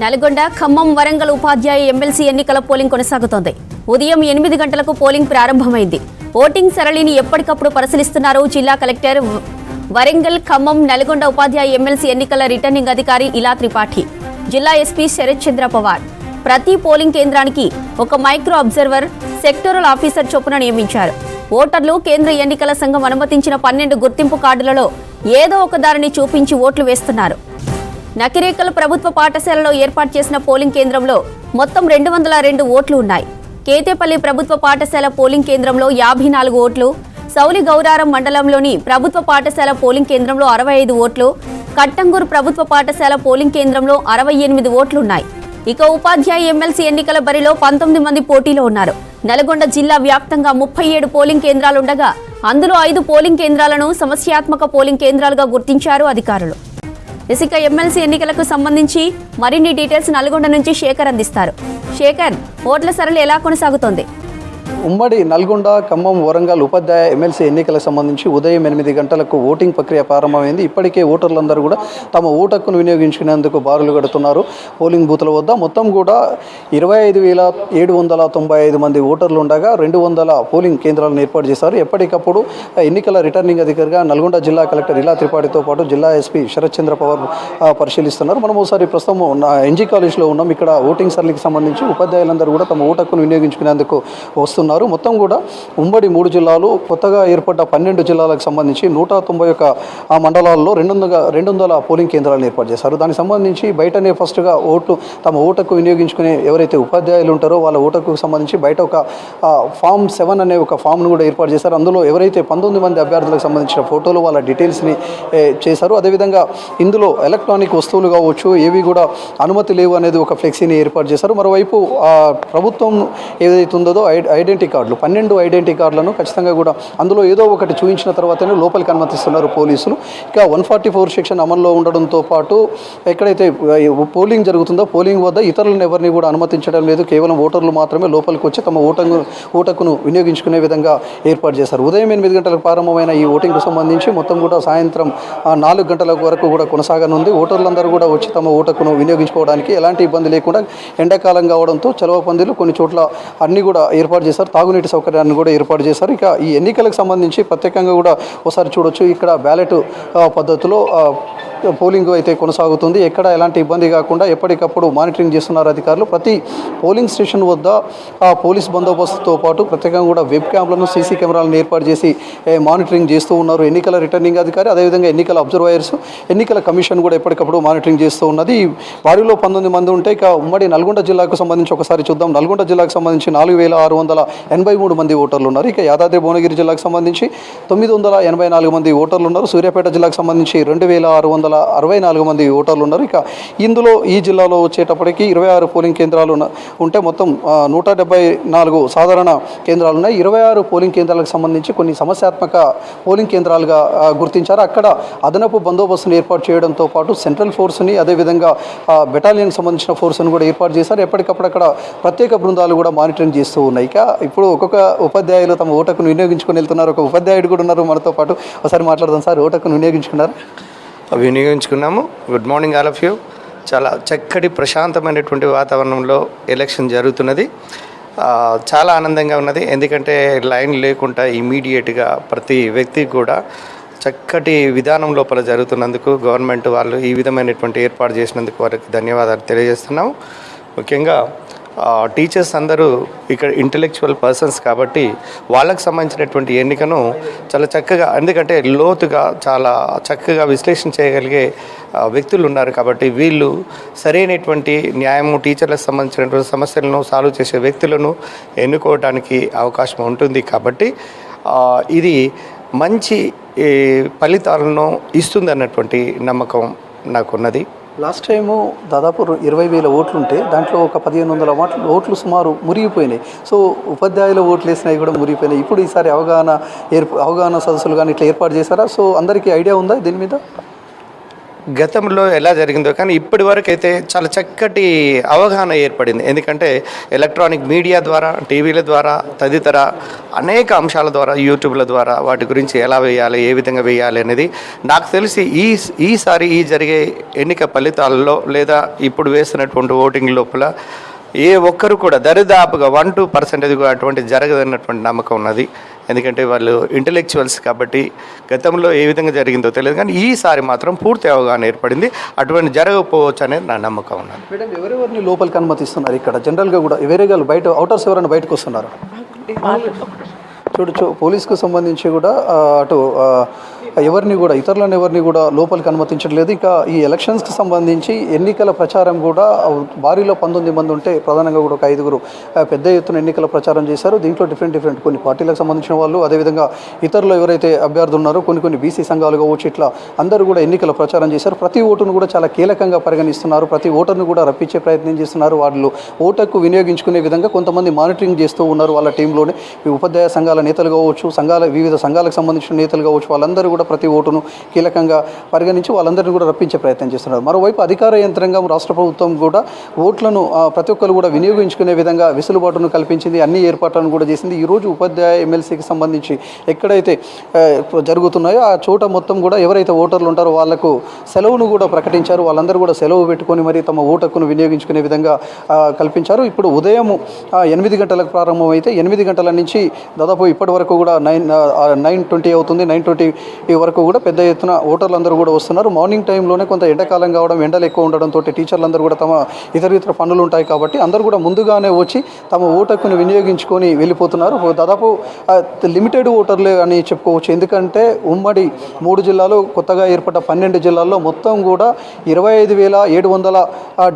నల్గొండ ఖమ్మం వరంగల్ ఉపాధ్యాయ MLC ఎన్నికల polling కొనసాగుతోంది. ఉదయం ఎనిమిది గంటలకు పోలింగ్ ప్రారంభమైంది. ఓటింగ్ సరళిని ఎప్పటికప్పుడు పరిశీలిస్తున్నారు జిల్లా కలెక్టర్ వరంగల్ ఖమ్మం నల్గొండ ఉపాధ్యాయ ఎమ్మెల్సీ ఎన్నికల రిటర్నింగ్ అధికారి ఇలా త్రిపాఠి. జిల్లా ఎస్పీ శరత్ చంద్ర పవార్. ప్రతి పోలింగ్ కేంద్రానికి ఒక మైక్రో అబ్జర్వర్ సెక్టోరల్ ఆఫీసర్ చొప్పున నియమించారు. ఓటర్లు కేంద్ర ఎన్నికల సంఘం అనుమతించిన పన్నెండు గుర్తింపు కార్డులలో ఏదో ఒక దారిని చూపించి ఓట్లు వేస్తున్నారు. నకిరేకల్ ప్రభుత్వ పాఠశాలలో ఏర్పాటు చేసిన పోలింగ్ కేంద్రంలో మొత్తం రెండు వందల రెండు ఓట్లు ఉన్నాయి. కేతేపల్లి ప్రభుత్వ పాఠశాల పోలింగ్ కేంద్రంలో యాభై నాలుగు ఓట్లు సౌలి గౌరారం మండలంలోని ప్రభుత్వ పాఠశాల పోలింగ్ కేంద్రంలో అరవై ఐదు ఓట్లు కట్టంగూరు ప్రభుత్వ పాఠశాల పోలింగ్ కేంద్రంలో అరవై ఎనిమిది ఓట్లున్నాయి ఇక ఉపాధ్యాయ ఎమ్మెల్సీ ఎన్నికల బరిలో పంతొమ్మిది మంది పోటీలో ఉన్నారు. నల్గొండ జిల్లా వ్యాప్తంగా ముప్పై ఏడు పోలింగ్ కేంద్రాలుండగా అందులో ఐదు పోలింగ్ కేంద్రాలను సమస్యాత్మక పోలింగ్ కేంద్రాలుగా గుర్తించారు అధికారులు. ఇసుక ఎమ్మెల్సీ ఎన్నికలకు సంబంధించి మరిన్ని డీటెయిల్స్ నల్గొండ నుంచి శేఖర్ అందిస్తారు. శేఖర్ ఓట్ల సరళి ఎలా కొనసాగుతోంది? ఉమ్మడి నల్గొండ ఖమ్మం వరంగల్ ఉపాధ్యాయ ఎమ్మెల్సీ ఎన్నికలకు సంబంధించి ఉదయం ఎనిమిది గంటలకు ఓటింగ్ ప్రక్రియ ప్రారంభమైంది. ఇప్పటికే ఓటర్లందరూ కూడా తమ ఓటక్కును వినియోగించుకునేందుకు బారులు కడుతున్నారు. పోలింగ్ బూత్ల వద్ద మొత్తం కూడా ఇరవై ఐదు వేల ఏడు వందల తొంభై ఐదు మంది ఓటర్లు ఉండగా రెండు వందల పోలింగ్ కేంద్రాలను ఏర్పాటు చేశారు. ఎప్పటికప్పుడు ఎన్నికల రిటర్నింగ్ అధికారిగా నల్గొండ జిల్లా కలెక్టర్ ఇలా త్రిపాఠితో పాటు జిల్లా ఎస్పీ శరత్ చంద్ర పవర్ పరిశీలిస్తున్నారు. మనం ఒకసారి ప్రస్తుతం ఎన్జీ కాలేజ్లో ఉన్నాం. ఇక్కడ ఓటింగ్ సరళికి సంబంధించి ఉపాధ్యాయులందరూ కూడా తమ ఓటక్కును వినియోగించుకునేందుకు వస్తున్నారు మొత్తం కూడా ఉమ్మడి మూడు జిల్లాలు కొత్తగా ఏర్పడ్డ పన్నెండు జిల్లాలకు సంబంధించి నూట తొంభై ఒక ఆ మండలాల్లో రెండు వందల రెండు వందల పోలింగ్ కేంద్రాలను ఏర్పాటు చేశారు. దానికి సంబంధించి బయటనే ఫస్ట్గా ఓట్లు తమ ఓటకు వినియోగించుకునే ఎవరైతే ఉపాధ్యాయులు ఉంటారో వాళ్ళ ఓటకు సంబంధించి బయట ఒక ఫామ్ సెవెన్ అనే ఒక ఫామ్ను కూడా ఏర్పాటు చేశారు. అందులో ఎవరైతే పంతొమ్మిది మంది అభ్యర్థులకు సంబంధించిన ఫోటోలు వాళ్ళ డీటెయిల్స్ని చేశారు. అదేవిధంగా ఇందులో ఎలక్ట్రానిక్ వస్తువులు కావచ్చు ఏవి కూడా అనుమతి లేవు అనేది ఒక ఫ్లెక్సీని ఏర్పాటు చేశారు. మరోవైపు ప్రభుత్వం ఏదైతే ఉందో ఐ- ఐడెంటిటీ కార్డులు పన్నెండు ఐడెంటిటీ కార్డులను ఖచ్చితంగా కూడా అందులో ఏదో ఒకటి చూపించిన తర్వాతనే లోపలికి అనుమతిస్తున్నారు పోలీసులు. ఇక వన్ ఫార్టీ ఫోర్ సెక్షన్ అమల్లో ఉండడంతో పాటు ఎక్కడైతే పోలింగ్ జరుగుతుందో పోలింగ్ వద్ద ఇతరులను ఎవరిని కూడా అనుమతించడం లేదు. కేవలం ఓటర్లు మాత్రమే లోపలికి వచ్చి తమ ఓటంగు ఓటకును వినియోగించుకునే విధంగా ఏర్పాటు చేశారు. ఉదయం ఎనిమిది గంటలకు ప్రారంభమైన ఈ ఓటింగ్కు సంబంధించి మొత్తం కూడా సాయంత్రం నాలుగు గంటల వరకు కూడా కొనసాగనుంది. ఓటర్లందరూ కూడా వచ్చి తమ ఓటకును వినియోగించుకోవడానికి ఎలాంటి ఇబ్బంది లేకుండా ఎండాకాలం కావడంతో చలవ పందిలు కొన్ని చోట్ల అన్ని కూడా ఏర్పాటు చేశారు. తాగునీటి సౌకర్యాన్ని కూడా ఏర్పాటు చేశారు. ఇక ఈ ఎన్నికలకు సంబంధించి ప్రత్యేకంగా కూడా ఒకసారి చూడొచ్చు. ఇక్కడ బ్యాలెట్ పద్ధతిలో పోలింగ్ అయితే కొనసాగుతుంది. ఎక్కడ ఎలాంటి ఇబ్బంది కాకుండా ఎప్పటికప్పుడు మానిటరింగ్ చేస్తున్నారు అధికారులు. ప్రతి పోలింగ్ స్టేషన్ వద్ద ఆ పోలీస్ బందోబస్తుతో పాటు ప్రత్యేకంగా కూడా వెబ్ క్యామ్లను సీసీ కెమెరాలను ఏర్పాటు చేసి మానిటరింగ్ చేస్తూ ఉన్నారు. ఎన్నికల రిటర్నింగ్ అధికారి అదేవిధంగా ఎన్నికల అబ్జర్వర్స్ ఎన్నికల కమిషన్ కూడా ఎప్పటికప్పుడు మానిటరింగ్ చేస్తూ ఉన్నది. వారిలో పంతొమ్మిది మంది ఉంటే ఇక ఉమ్మడి నల్గొండ జిల్లాకు సంబంధించి ఒకసారి చూద్దాం. నల్గొండ జిల్లాకు సంబంధించి నాలుగు వేల ఆరు వందల ఎనభై మూడు మంది ఓటర్లు ఉన్నారు. ఇక యాదాద్రి భువనగిరి జిల్లాకు సంబంధించి తొమ్మిది వందల ఎనభై నాలుగు మంది ఓటర్లు ఉన్నారు. సూర్యాపేట జిల్లాకు సంబంధించి రెండు వేల ఆరు వందల అరవై నాలుగు మంది ఓటర్లు ఉన్నారు. ఇక ఇందులో ఈ జిల్లాలో వచ్చేటప్పటికి ఇరవై ఆరు పోలింగ్ కేంద్రాలు ఉంటే మొత్తం నూట డెబ్బై నాలుగు సాధారణ కేంద్రాలు ఉన్నాయి. ఇరవై ఆరు పోలింగ్ కేంద్రాలకు సంబంధించి కొన్ని సమస్యాత్మక పోలింగ్ కేంద్రాలుగా గుర్తించారు. అక్కడ అదనపు బందోబస్తును ఏర్పాటు చేయడంతో పాటు సెంట్రల్ ఫోర్స్ని అదేవిధంగా బెటాలియన్కి సంబంధించిన ఫోర్స్ని కూడా ఏర్పాటు చేశారు. ఎప్పటికప్పుడు అక్కడ ప్రత్యేక బృందాలు కూడా మానిటరింగ్ చేస్తూ ఉన్నాయి. ఇక ఇప్పుడు ఒక్కొక్క ఉపాధ్యాయులు తమ ఓటకును వినియోగించుకొని వెళ్తున్నారు. ఒక ఉపాధ్యాయుడు కూడా ఉన్నారు. మనతో పాటు ఒకసారి మాట్లాడదాం సార్ ఓటకును వినియోగించుకున్నారు? వినియోగించుకున్నాము good morning all of you చాలా చక్కటి ప్రశాంతమైనటువంటి వాతావరణంలో ఎలక్షన్ జరుగుతున్నది. చాలా ఆనందంగా ఉన్నది. ఎందుకంటే లైన్ లేకుండా ఇమీడియట్గా ప్రతి వ్యక్తి కూడా చక్కటి విధానం లోపల జరుగుతున్నందుకు గవర్నమెంట్ వాళ్ళు ఈ విధమైనటువంటి ఏర్పాటు చేసినందుకు వారికి ధన్యవాదాలు తెలియజేస్తున్నాము. ముఖ్యంగా టీచర్స్ అందరూ ఇక్కడ ఇంటలెక్చువల్ పర్సన్స్ కాబట్టి వాళ్ళకు సంబంధించినటువంటి ఎన్నికను చాలా చక్కగా ఎందుకంటే లోతుగా చాలా చక్కగా విశ్లేషణ చేయగలిగే వ్యక్తులు ఉన్నారు కాబట్టి వీళ్ళు సరైనటువంటి న్యాయము టీచర్లకు సంబంధించినటువంటి సమస్యలను సాల్వ్ చేసే వ్యక్తులను ఎన్నుకోవడానికి అవకాశం ఉంటుంది కాబట్టి ఇది మంచి ఫలితాలను ఇస్తుంది అన్నటువంటి నమ్మకం నాకున్నది. లాస్ట్ టైము దాదాపు ఇరవై వేల ఓట్లు ఉంటే దాంట్లో ఒక పదిహేను వందల ఓట్లు ఓట్లు సుమారు మురిగిపోయినాయి. సో ఉపాధ్యాయుల ఓట్లు వేసినవి కూడా మురిగిపోయినాయి. ఇప్పుడు ఈసారి అవగాహన ఏర్ప అవగాహన సదస్సులు కానీ ఇట్లా ఏర్పాటు చేశారా? సో అందరికీ ఐడియా ఉందా దీని మీద? గతంలో ఎలా జరిగిందో కానీ ఇప్పటి వరకు అయితే చాలా చక్కటి అవగాహన ఏర్పడింది. ఎందుకంటే ఎలక్ట్రానిక్ మీడియా ద్వారా టీవీల ద్వారా తదితర అనేక అంశాల ద్వారా యూట్యూబ్ల ద్వారా వాటి గురించి ఎలా వేయాలి ఏ విధంగా వేయాలి అనేది నాకు తెలిసి ఈ ఈసారి ఈ జరిగే ఎన్నిక ఫలితాలలో లేదా ఇప్పుడు వేస్తున్నటువంటి ఓటింగ్ లోపల ఏ ఒక్కరు కూడా దరిదాపుగా వన్ టూ పర్సెంటేజ్ కూడా అటువంటి జరగదన్నటువంటి నమ్మకం ఉన్నది. ఎందుకంటే వాళ్ళు ఇంటలెక్చువల్స్ కాబట్టి గతంలో ఏ విధంగా జరిగిందో తెలియదు. కానీ ఈసారి మాత్రం పూర్తి అవగాహన ఏర్పడింది. అటువంటి జరగకపోవచ్చు అనేది నా నమ్మకం ఉన్నది. మేడం ఎవరెవరిని లోపలికి అనుమతిస్తున్నారు ఇక్కడ? జనరల్గా కూడా వేరే వాళ్ళు బయట అవుటర్స్ ఎవరైనా బయటకు వస్తున్నారు? చూడొచ్చు పోలీస్కు సంబంధించి కూడా అటు ఎవరిని కూడా ఇతరులను ఎవరిని కూడా లోపలికి అనుమతించట్లేదు. ఇక ఈ ఎలక్షన్స్కి సంబంధించి ఎన్నికల ప్రచారం కూడా భారీలో పంతొమ్మిది మంది ఉంటే ప్రధానంగా కూడా ఒక ఐదుగురు పెద్ద ఎత్తున ఎన్నికల ప్రచారం చేశారు. దీంట్లో డిఫరెంట్ డిఫరెంట్ కొన్ని పార్టీలకు సంబంధించిన వాళ్ళు అదేవిధంగా ఇతరులు ఎవరైతే అభ్యర్థులు ఉన్నారో కొన్ని కొన్ని బీసీ సంఘాలు కావచ్చు ఇట్లా అందరూ కూడా ఎన్నికల ప్రచారం చేశారు. ప్రతి ఓటును కూడా చాలా కీలకంగా పరిగణిస్తున్నారు. ప్రతి ఓటర్ను కూడా రప్పించే ప్రయత్నం చేస్తున్నారు. వాళ్ళు ఓటకు వినియోగించుకునే విధంగా కొంతమంది మానిటరింగ్ చేస్తూ ఉన్నారు వాళ్ళ టీంలోనే ఉపాధ్యాయ సంఘాల నేతలు కావచ్చు సంఘాల వివిధ సంఘాలకు సంబంధించిన నేతలు కావచ్చు వాళ్ళందరూ కూడా ప్రతి ఓటును కీలకంగా పరిగణించి వాళ్ళందరినీ కూడా రప్పించే ప్రయత్నం చేస్తున్నారు. మరోవైపు అధికార యంత్రాంగం రాష్ట్ర ప్రభుత్వం కూడా ఓట్లను ప్రతి ఒక్కరు కూడా వినియోగించుకునే విధంగా వెసులుబాటును కల్పించింది అన్ని ఏర్పాట్లను కూడా చేసింది. ఈరోజు ఉపాధ్యాయ ఎమ్మెల్సీకి సంబంధించి ఎక్కడైతే జరుగుతున్నాయో ఆ చోట మొత్తం కూడా ఎవరైతే ఓటర్లు ఉంటారో వాళ్ళకు సెలవును కూడా ప్రకటించారు. వాళ్ళందరూ కూడా సెలవు పెట్టుకొని మరి తమ ఓటకును వినియోగించుకునే విధంగా కల్పించారు. ఇప్పుడు ఉదయం ఎనిమిది గంటలకు ప్రారంభమైతే ఎనిమిది గంటల నుంచి దాదాపు ఇప్పటి వరకు కూడా నైన్ నైన్ ట్వంటీ అవుతుంది. నైన్ ట్వంటీ వరకు కూడా పెద్ద ఎత్తున ఓటర్లందరూ కూడా వస్తున్నారు. మార్నింగ్ టైంలోనే కొంత ఎండాకాలం కావడం ఎండలు ఎక్కువ ఉండడంతో టీచర్లందరూ కూడా తమ ఇతర ఇతర పనులు ఉంటాయి కాబట్టి అందరూ కూడా ముందుగానే వచ్చి తమ ఓటక్కును వినియోగించుకొని వెళ్ళిపోతున్నారు. దాదాపు లిమిటెడ్ ఓటర్లే అని చెప్పుకోవచ్చు. ఎందుకంటే ఉమ్మడి మూడు జిల్లాలు కొత్తగా ఏర్పడ్డ పన్నెండు జిల్లాల్లో మొత్తం కూడా ఇరవై ఐదు వేల ఏడు వందల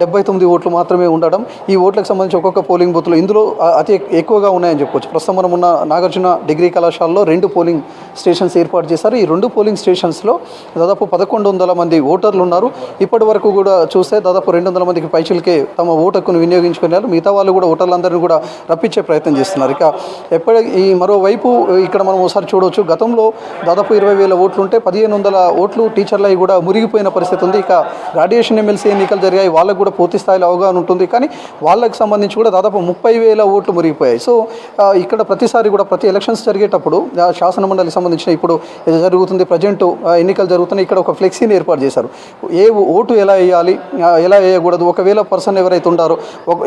డెబ్బై తొమ్మిది ఓట్లు మాత్రమే ఉండడం. ఈ ఓట్లకు సంబంధించి ఒక్కొక్క పోలింగ్ బూత్లో ఇందులో అతి ఎక్కువగా ఉన్నాయని చెప్పుకోవచ్చు. ప్రస్తుతం మనం ఉన్న నాగార్జున డిగ్రీ కళాశాలలో రెండు పోలింగ్ స్టేషన్స్ ఏర్పాటు చేశారు. ఈ రెండు పోలింగ్ స్టేషన్స్లో దాదాపు పదకొండు వందల మంది ఓటర్లు ఉన్నారు. ఇప్పటి వరకు కూడా చూస్తే దాదాపు రెండు వందల మందికి పైచులకే తమ ఓటక్కును వినియోగించుకున్నారు. మిగతా వాళ్ళు కూడా ఓటర్లందరినీ కూడా రప్పించే ప్రయత్నం చేస్తున్నారు. ఇక ఎప్పటి ఈ మరోవైపు ఇక్కడ మనం ఒకసారి చూడవచ్చు. గతంలో దాదాపు ఇరవై వేల ఓట్లు ఉంటే పదిహేను వందల ఓట్లు టీచర్లవి కూడా మురిగిపోయిన పరిస్థితి ఉంది. ఇక గ్రాడ్యుయేషన్ ఎమ్మెల్సీ ఎన్నికలు జరిగాయి. వాళ్ళకు కూడా పూర్తి స్థాయిలో అవగాహన ఉంటుంది. కానీ వాళ్ళకి సంబంధించి కూడా దాదాపు ముప్పై వేల ఓట్లు మురిగిపోయాయి. సో ఇక్కడ ప్రతిసారి కూడా ప్రతి ఎలక్షన్స్ జరిగేటప్పుడు శాసనమండలి సంబంధించిన ఇప్పుడు జరుగుతుంది ప్రజెంట్ ఎన్నికలు జరుగుతున్నాయి. ఇక్కడ ఒక ఫ్లెక్సీని ఏర్పాటు చేశారు. ఏ ఓటు ఎలా వేయాలి? ఎలా వేయకూడదు? ఒకవేళ పర్సన్ ఎవరైతే ఉంటారో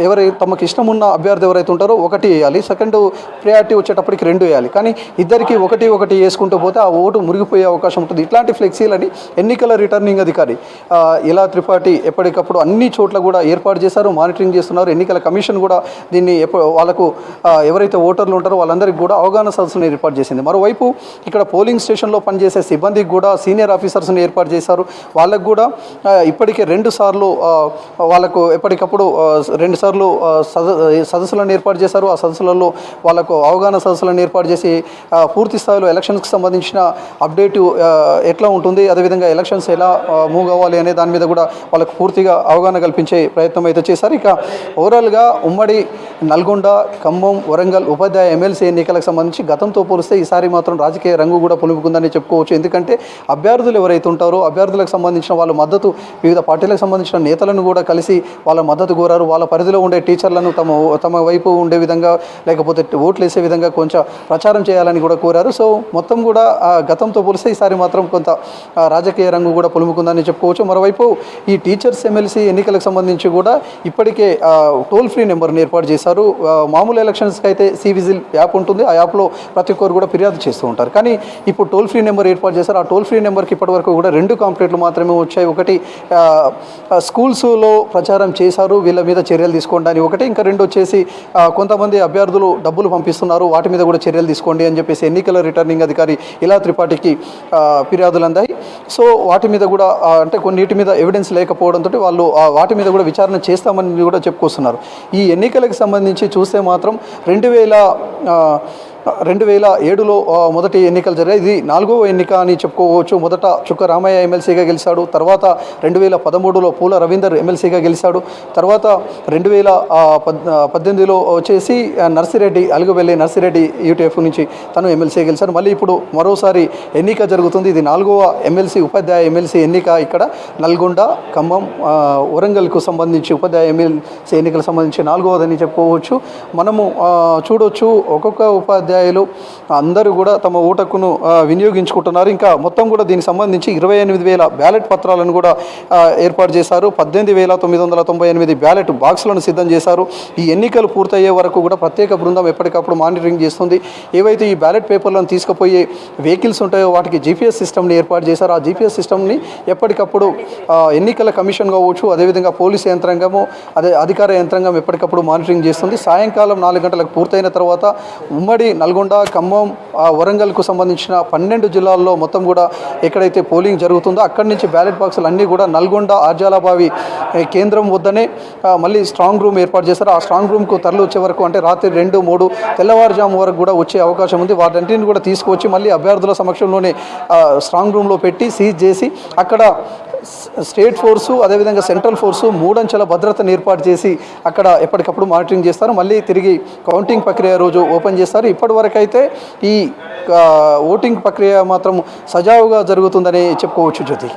ఎవరై తమకు ఇష్టం ఉన్న అభ్యర్థి ఎవరైతే ఉంటారో ఒకటి వేయాలి. సెకండ్ ప్రయారిటీ వచ్చేటప్పటికి రెండు వేయాలి. కానీ ఇద్దరికి ఒకటి ఒకటి వేసుకుంటూ పోతే ఆ ఓటు మురిగిపోయే అవకాశం ఉంటుంది. ఇట్లాంటి ఫ్లెక్సీలని ఎన్నికల రిటర్నింగ్ అధికారి ఇలా త్రిపాఠి ఎప్పటికప్పుడు అన్ని చోట్ల కూడా ఏర్పాటు చేశారు మానిటరింగ్ చేస్తున్నారు. ఎన్నికల కమిషన్ కూడా దీన్ని ఎప్ప వాళ్ళకు ఎవరైతే ఓటర్లు ఉంటారో వాళ్ళందరికీ కూడా అవగాహన సదస్సును ఏర్పాటు చేసింది. మరోవైపు ఇక్కడ పోలింగ్ స్టేషన్లో పనిచేసే సిబ్బందికి కూడా సీనియర్ ఆఫీసర్స్ని ఏర్పాటు చేశారు. వాళ్ళకు కూడా ఇప్పటికే రెండు సార్లు వాళ్ళకు ఎప్పటికప్పుడు రెండు సార్లు సద సదస్సులను ఏర్పాటు చేశారు. ఆ సదస్సులలో వాళ్ళకు అవగాహన సదస్సులను ఏర్పాటు చేసి పూర్తి స్థాయిలో ఎలక్షన్స్కి సంబంధించిన అప్డేట్ ఎట్లా ఉంటుంది అదేవిధంగా ఎలక్షన్స్ ఎలా మూవ్ అవ్వాలి అనే దాని మీద కూడా వాళ్ళకు పూర్తిగా అవగాహన కల్పించే ప్రయత్నం అయితే చేశారు. ఇక ఓవరాల్గా ఉమ్మడి నల్గొండ ఖమ్మం వరంగల్ ఉపాధ్యాయ ఎమ్మెల్సీ ఎన్నికలకు సంబంధించి గతంతో పోలిస్తే ఈసారి మాత్రం రాజకీయ రంగు కూడా పులుపుకుందని చెప్పుకోవచ్చు. ఎందుకంటే అభ్యర్థులు ఎవరైతే ఉంటారో అభ్యర్థులకు సంబంధించిన వాళ్ళ మద్దతు వివిధ పార్టీలకు సంబంధించిన నేతలను కూడా కలిసి వాళ్ళ మద్దతు కోరారు. వాళ్ళ పరిధిలో ఉండే టీచర్లను తమ తమ వైపు ఉండే విధంగా లేకపోతే ఓట్లు వేసే విధంగా కొంచెం ప్రచారం చేయాలని కూడా కోరారు. సో మొత్తం కూడా ఆ, గతంతో పోలిస్తే ఈసారి మాత్రం కొంత రాజకీయ రంగు కూడా పులుముకుందని చెప్పుకోవచ్చు. మరోవైపు ఈ టీచర్స్ ఎమ్మెల్సీ ఎన్నికలకు సంబంధించి కూడా ఇప్పటికే టోల్ ఫ్రీ నెంబర్ని ఏర్పాటు చేశారు. మామూలు ఎలక్షన్స్కి అయితే సి విజిల్ యాప్ ఉంటుంది. ఆ యాప్లో ప్రతి ఒక్కరు కూడా ఫిర్యాదు చేస్తూ ఉంటారు. కానీ కానీ ఇప్పుడు టోల్ ఫ్రీ నెంబర్ ఏర్పాటు చేశారు. ఆ టోల్ ఫ్రీ నెంబర్కి ఇప్పటివరకు కూడా రెండు కంప్లైంట్లు మాత్రమే వచ్చాయి. ఒకటి స్కూల్స్లో ప్రచారం చేశారు. వీళ్ళ మీద చర్యలు తీసుకోండి అని ఒకటి ఇంకా రెండు వచ్చేసి కొంతమంది అభ్యర్థులు డబ్బులు పంపిస్తున్నారు. వాటి మీద కూడా చర్యలు తీసుకోండి అని చెప్పేసి ఎన్నికల రిటర్నింగ్ అధికారి ఇలా త్రిపాఠికి ఫిర్యాదులు అందాయి. సో వాటి మీద కూడా అంటే కొన్నిటి మీద ఎవిడెన్స్ లేకపోవడంతో వాళ్ళు ఆ వాటి మీద కూడా విచారణ చేస్తామని కూడా చెప్పుకొస్తున్నారు. ఈ ఎన్నికలకు సంబంధించి చూస్తే మాత్రం రెండు వేల రెండు వేల ఏడులో మొదటి ఎన్నికలు జరిగాయి. ఇది నాలుగవ ఎన్నిక అని చెప్పుకోవచ్చు. మొదట చుక్క రామయ్య ఎమ్మెల్సీగా గెలిచాడు. తర్వాత రెండు వేల పదమూడులో పూల రవీందర్ ఎమ్మెల్సీగా గెలిచాడు. తర్వాత రెండు వేల పద్ పద్దెనిమిదిలో వచ్చేసి నర్సిరెడ్డి అలుగువెల్లి నర్సిరెడ్డి యూటీఎఫ్ నుంచి తను ఎమ్మెల్సీగా గెలిచాడు. మళ్ళీ ఇప్పుడు మరోసారి ఎన్నిక జరుగుతుంది. ఇది నాలుగవ ఎమ్మెల్సీ ఉపాధ్యాయ ఎమ్మెల్సీ ఎన్నిక ఇక్కడ నల్గొండ ఖమ్మం వరంగల్కు సంబంధించి ఉపాధ్యాయ ఎమ్మెల్సీ ఎన్నికలకు సంబంధించి నాలుగవదని చెప్పుకోవచ్చు. మనము చూడొచ్చు ఒక్కొక్క ఉపాధ్యాయ ఉపాధ్యాయులు అందరూ కూడా తమ ఓటకును వినియోగించుకుంటున్నారు. ఇంకా మొత్తం కూడా దీనికి సంబంధించి ఇరవై ఎనిమిది వేల బ్యాలెట్ పత్రాలను కూడా ఏర్పాటు చేశారు. పద్దెనిమిది వేల తొమ్మిది వందల తొంభై ఎనిమిది బ్యాలెట్ బాక్సులను సిద్ధం చేశారు. ఈ ఎన్నికలు పూర్తయ్యే వరకు కూడా ప్రత్యేక బృందం ఎప్పటికప్పుడు మానిటరింగ్ చేస్తుంది. ఏవైతే ఈ బ్యాలెట్ పేపర్లను తీసుకుపోయే వెహికల్స్ ఉంటాయో వాటికి జీపీఎస్ సిస్టమ్ని ఏర్పాటు చేశారు. ఆ జీపీఎస్ సిస్టమ్ని ఎప్పటికప్పుడు ఎన్నికల కమిషన్ కావచ్చు అదేవిధంగా పోలీసు యంత్రాంగము అదే అధికార యంత్రాంగం ఎప్పటికప్పుడు మానిటరింగ్ చేస్తుంది. సాయంకాలం నాలుగు గంటలకు పూర్తయిన తర్వాత ఉమ్మడి నల్గొండ ఖమ్మం వరంగల్కు సంబంధించిన పన్నెండు జిల్లాల్లో మొత్తం కూడా ఎక్కడైతే పోలింగ్ జరుగుతుందో అక్కడి నుంచి బ్యాలెట్ బాక్సులు అన్నీ కూడా నల్గొండ ఆర్జాలబావి కేంద్రం వద్దనే మళ్ళీ స్ట్రాంగ్ రూమ్ ఏర్పాటు చేశారు. ఆ స్ట్రాంగ్ రూమ్కు తరలి వచ్చే వరకు అంటే రాత్రి రెండు మూడు తెల్లవారుజాము వరకు కూడా వచ్చే అవకాశం ఉంది. వాటన్నింటిని కూడా తీసుకువచ్చి మళ్ళీ అభ్యర్థుల సమక్షంలోనే స్ట్రాంగ్ రూమ్లో పెట్టి సీజ్ చేసి అక్కడ స్టేట్ ఫోర్సు అదేవిధంగా సెంట్రల్ ఫోర్సు మూడంచెల భద్రతను ఏర్పాటు చేసి అక్కడ ఎప్పటికప్పుడు మానిటరింగ్ చేస్తారు. మళ్ళీ తిరిగి కౌంటింగ్ ప్రక్రియ రోజు ఓపెన్ చేస్తారు. ఇప్పటి ఈ ఓటింగ్ ప్రక్రియ మాత్రం సజావుగా జరుగుతుందని చెప్పుకోవచ్చు జ్యోతి.